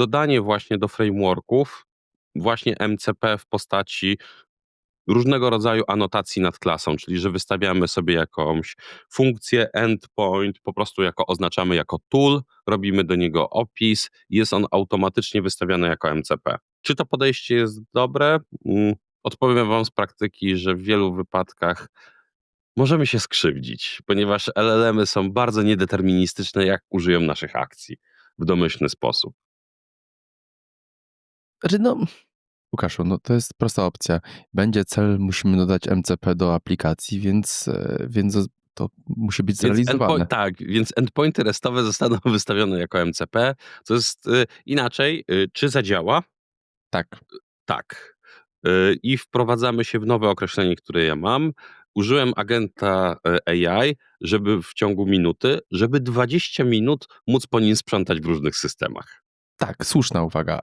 dodanie właśnie do frameworków właśnie MCP w postaci różnego rodzaju anotacji nad klasą, czyli że wystawiamy sobie jakąś funkcję, endpoint, po prostu jako oznaczamy jako tool, robimy do niego opis jest on automatycznie wystawiany jako MCP. Czy to podejście jest dobre? Mm, Odpowiem wam z praktyki, że w wielu wypadkach możemy się skrzywdzić, ponieważ LLM-y są bardzo niedeterministyczne, jak użyją naszych akcji w domyślny sposób. Znaczy no, Łukaszu, no to jest prosta opcja. Będzie cel, musimy dodać MCP do aplikacji, więc, e, więc to musi być Więc zrealizowane. tak, więc endpointy restowe zostaną wystawione jako MCP, co jest y, inaczej, y, czy zadziała? Tak. Tak. Y, I wprowadzamy się w nowe określenie, które ja mam. Użyłem agenta AI, żeby w ciągu minuty, żeby 20 minut móc po nim sprzątać w różnych systemach. Tak, słuszna uwaga.